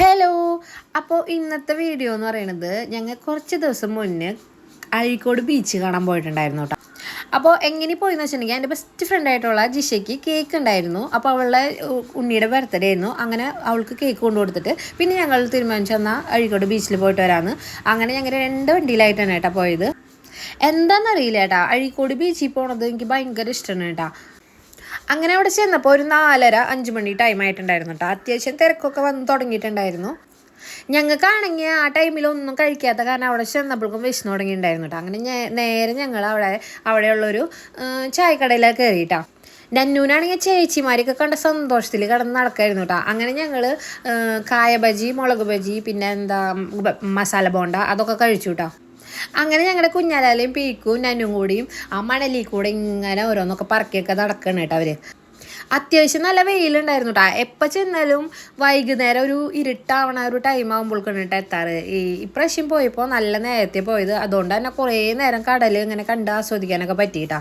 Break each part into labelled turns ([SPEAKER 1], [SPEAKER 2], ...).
[SPEAKER 1] Hello അപ്പോൾ ഇന്നത്തെ video എന്ന് പറയുന്നത് ഞങ്ങൾ കുറച്ച് ദിവസം മുന്നേ അഴീക്കോട് ബീച്ച് കാണാൻ പോയിട്ടുണ്ടായിരുന്നു കേട്ടോ അപ്പോൾ എങ്ങനെ പോയെന്ന് വെച്ചിട്ടുണ്ടെങ്കിൽ എന്റെ ബെസ്റ്റ് ഫ്രണ്ട് ആയിട്ടുള്ള ജിഷയ്ക്ക് കേക്ക് ഉണ്ടായിരുന്നു. അപ്പോൾ അവളുടെ ഉണ്ണിയുടെ ബർത്ത്ഡേ ആയിരുന്നു. അങ്ങനെ അവൾക്ക് കേക്ക് കൊണ്ടു കൊടുത്തിട്ട് പിന്നെ ഞങ്ങൾ തീരുമാനിച്ചു എന്നാൽ അഴീക്കോട് ബീച്ചിൽ പോയിട്ട് വരാമെന്ന് അങ്ങനെ ഞങ്ങൾ രണ്ട് വണ്ടിയിലായിട്ടാണ് കേട്ടോ പോയത്. എന്താണെന്നറിയില്ല ഏട്ടാ അഴീക്കോട് ബീച്ചിൽ പോണത് എനിക്ക് ഭയങ്കര ഇഷ്ടമാണ് കേട്ടാ അങ്ങനെ അവിടെ ചെന്നപ്പോൾ ഒരു നാലര അഞ്ച് മണി ടൈം ആയിട്ടുണ്ടായിരുന്നു കേട്ടോ അത്യാവശ്യം തിരക്കൊക്കെ വന്ന് തുടങ്ങിയിട്ടുണ്ടായിരുന്നു. ഞങ്ങൾക്കാണെങ്കിൽ ആ ടൈമിൽ ഒന്നും കഴിക്കാത്ത കാരണം അവിടെ ചെന്നപ്പോഴേക്കും വിശന്ന് തുടങ്ങിയിട്ടുണ്ടായിരുന്നു കേട്ടോ അങ്ങനെ നേരെ ഞങ്ങൾ അവിടെ അവിടെയുള്ളൊരു ചായക്കടയിലൊക്കെ കയറിയിട്ടാ നന്നൂനാണെങ്കിൽ ചേച്ചിമാരൊക്കെ കണ്ട സന്തോഷത്തിൽ കിടന്ന് നടക്കായിരുന്നു കേട്ടോ അങ്ങനെ ഞങ്ങൾ കായ ബജി മുളക് ബജി പിന്നെ എന്താ മസാല ബോണ്ട അതൊക്കെ കഴിച്ചു കേട്ടോ അങ്ങനെ ഞങ്ങളുടെ കുഞ്ഞാലാലയും പീക്കും നന്നും കൂടിയും ആ മണലിൽ കൂടെ ഇങ്ങനെ ഓരോന്നൊക്കെ പറക്കിയൊക്കെ നടക്കണം കേട്ടോ അവർ. അത്യാവശ്യം നല്ല വെയിലുണ്ടായിരുന്നു കേട്ടോ എപ്പോൾ ചെന്നാലും വൈകുന്നേരം ഒരു ഇരുട്ടാവണ ഒരു ടൈം ആകുമ്പോഴേക്കാണ് കേട്ടോ എത്താറ്. ഈ ഇപ്രാവശ്യം പോയപ്പോൾ നല്ല നേരത്തെ പോയത്. അതുകൊണ്ട് തന്നെ കുറേ നേരം കടൽ ഇങ്ങനെ കണ്ട് ആസ്വദിക്കാനൊക്കെ പറ്റിയിട്ടാ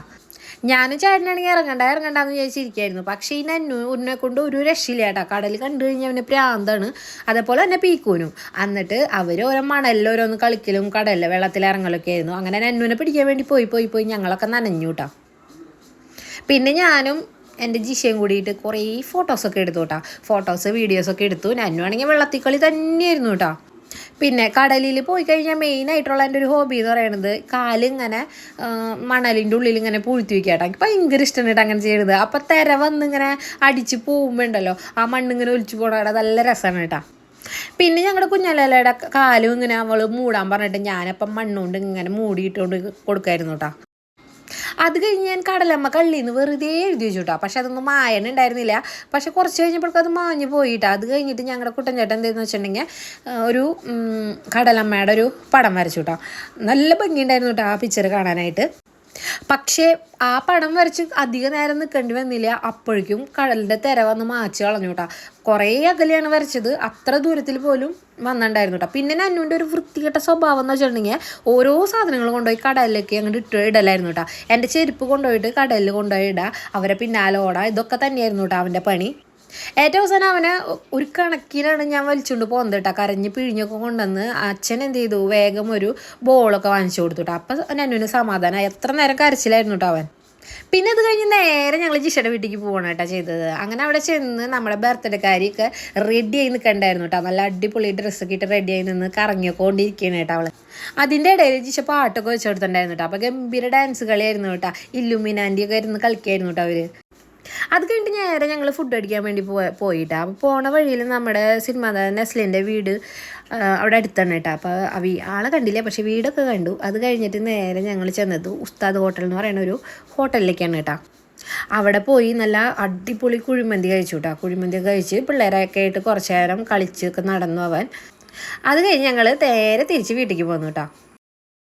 [SPEAKER 1] ഞാനും ചേട്ടനാണെങ്കിൽ ഇറങ്ങണ്ട ഇറങ്ങണ്ടെന്ന് വിചാരിച്ചിരിക്കായിരുന്നു. പക്ഷേ ഈ നന്നു ഉന്നെ കൊണ്ട് ഒരു രക്ഷയില്ല കേട്ടോ. കടൽ കണ്ടു കഴിഞ്ഞാൽ അവന് പ്രാന്താണ്. അതേപോലെ തന്നെ പീക്കൂനും. എന്നിട്ട് അവർ ഓരോ മണലിൽ കളിക്കലും കടലിൽ വെള്ളത്തിൽ ഇറങ്ങലൊക്കെ ആയിരുന്നു. അങ്ങനെ നന്നുവിനെ പിടിക്കാൻ വേണ്ടി പോയി പോയി പോയി ഞങ്ങളൊക്കെ നനഞ്ഞു കേട്ടോ. പിന്നെ ഞാനും എന്റെ ജിഷയും കൂടിയിട്ട് കുറേ ഫോട്ടോസൊക്കെ എടുത്തു കേട്ടോ. ഫോട്ടോസ് വീഡിയോസൊക്കെ എടുത്തു. നന്നുവാണെങ്കിൽ വെള്ളത്തിൽ കളി തന്നെയായിരുന്നു കേട്ടോ. പിന്നെ കടലിൽ പോയി കഴിഞ്ഞാൽ മെയിനായിട്ടുള്ള എന്റെ ഒരു ഹോബി എന്ന് പറയുന്നത് കാലിങ്ങനെ മണലിന്റെ ഉള്ളിൽ ഇങ്ങനെ പൂഴ്ത്തി വയ്ക്കുക കേട്ടോ. എനിക്ക് ഭയങ്കര ഇഷ്ടമാണ് കേട്ടോ അങ്ങനെ ചെയ്യണത്. അപ്പം തിര വന്നിങ്ങനെ അടിച്ച് പോകുമ്പോൾ ഉണ്ടല്ലോ ആ മണ്ണിങ്ങനെ ഒലിച്ചു പോകണ നല്ല രസമാണ് കേട്ടോ. പിന്നെ ഞങ്ങളുടെ കുഞ്ഞലയുടെ കാലും ഇങ്ങനെ അവൾ മൂടാൻ പറഞ്ഞിട്ട് ഞാനപ്പം മണ്ണുകൊണ്ട് ഇങ്ങനെ മൂടിയിട്ടുകൊണ്ട് കൊടുക്കായിരുന്നു കേട്ടോ. അത് കഴിഞ്ഞ് ഞാൻ കടലമ്മ കള്ളിന്ന് വെറുതെ എഴുതി വെച്ചു കേട്ടോ പക്ഷെ അതൊന്നും മായന ഉണ്ടായിരുന്നില്ല. പക്ഷെ കുറച്ച് കഴിഞ്ഞപ്പോഴേക്കും അത് മാഞ്ഞു പോയിട്ടോ. അത് കഴിഞ്ഞിട്ട് ഞങ്ങളുടെ കുട്ടൻചേട്ടൻ എന്തെന്ന് വെച്ചിട്ടുണ്ടെങ്കിൽ ഒരു കടലമ്മയുടെ ഒരു പടം വരച്ചു കേട്ടോ നല്ല ഭംഗിയുണ്ടായിരുന്നു കേട്ടോ ആ പിക്ചർ കാണാനായിട്ട്. പക്ഷേ ആ പടം വരച്ച് അധിക നേരം നിൽക്കേണ്ടി വന്നില്ല. അപ്പോഴേക്കും കടലിന്റെ തിര വന്ന് മാച്ച് കളഞ്ഞു കേട്ടോ കുറേ അകലെയാണ് വരച്ചത്. അത്ര ദൂരത്തിൽ പോലും വന്നിട്ടുണ്ടായിരുന്നു കേട്ടോ പിന്നെ നന്നുവിന്റെ ഒരു വൃത്തികെട്ട സ്വഭാവം എന്ന് വെച്ചിട്ടുണ്ടെങ്കിൽ ഓരോ സാധനങ്ങൾ കൊണ്ടുപോയി കടലിലേക്ക് അങ്ങോട്ട് ഇട്ട് ഇടലായിരുന്നു കേട്ടോ എന്റെ ചെരുപ്പ് കൊണ്ടുപോയിട്ട് കടലിൽ കൊണ്ടുപോയി ഇടുക അവരെ പിന്നാലെ ഇതൊക്കെ തന്നെയായിരുന്നു കേട്ടോ അവന്റെ പണി. ഏറ്റവും അവസാനം അവനെ ഒരു കണക്കിനാണ് ഞാൻ വലിച്ചുകൊണ്ട് പോകുന്നത് കേട്ടോ. കരഞ്ഞ് പിഴിഞ്ഞൊക്കെ കൊണ്ടുവന്ന് അച്ഛൻ എന്ത് ചെയ്തു? വേഗം ഒരു ബോളൊക്കെ വാങ്ങിച്ചു കൊടുത്തു കേട്ടോ. അപ്പം നന്നുവിന് സമാധാനം എത്ര നേരം കരച്ചിലായിരുന്നു കേട്ടോ അവൻ. പിന്നെ അത് കഴിഞ്ഞ് നേരെ ഞങ്ങൾ ജിഷയുടെ വീട്ടിലേക്ക് പോകണം കേട്ടോ ചെയ്തത്. അങ്ങനെ അവിടെ ചെന്ന് നമ്മുടെ ബർത്ത്ഡേക്കാരിയൊക്കെ റെഡി ആയി നിൽക്കണ്ടായിരുന്നു കേട്ടോ. നല്ല അടിപൊളി ഡ്രസ്സൊക്കെ ഇട്ട് റെഡി ആയി നിന്ന് കറങ്ങിയൊക്കെ കൊണ്ടിരിക്കുകയാണ് കേട്ടോ അവൾ. അതിന്റെ ഇടയിൽ ജിഷ പാട്ടൊക്കെ വെച്ച് കൊടുത്തിട്ടുണ്ടായിരുന്നു കേട്ടോ. അപ്പോൾ ഗംഭീര ഡാൻസ് കളിയായിരുന്നു കേട്ടോ. ഇല്ലുമിനാന്റി ഒക്കെ ഇരുന്ന് കളിക്കായിരുന്നു കേട്ടോ അവർ. അത് കഴിഞ്ഞിട്ട് നേരെ ഞങ്ങൾ ഫുഡ് അടിക്കാൻ വേണ്ടി പോയ പോയിട്ടാ. അപ്പോൾ പോണ വഴിയിൽ നമ്മുടെ സിനിമ നെസ്ലിന്റെ വീട് അവിടെ അടുത്താണ് കേട്ടോ. അപ്പോൾ അവി ആളെ കണ്ടില്ല പക്ഷേ വീടൊക്കെ കണ്ടു. അത് കഴിഞ്ഞിട്ട് നേരെ ഞങ്ങൾ ചെന്നത് ഉസ്താദ് ഹോട്ടൽ എന്ന് പറയുന്ന ഒരു ഹോട്ടലിലേക്കാണ് കേട്ടോ. അവിടെ പോയി നല്ല അടിപൊളി കുഴിമന്തി കഴിച്ചു കേട്ടോ. കുഴിമന്തി കഴിച്ച് പിള്ളേരൊക്കെ ആയിട്ട് കുറച്ച് നേരം കളിച്ചൊക്കെ നടന്നു അവൻ. അത് കഴിഞ്ഞ് ഞങ്ങൾ നേരെ തിരിച്ച് വീട്ടിലേക്ക് പോന്നു കേട്ടോ.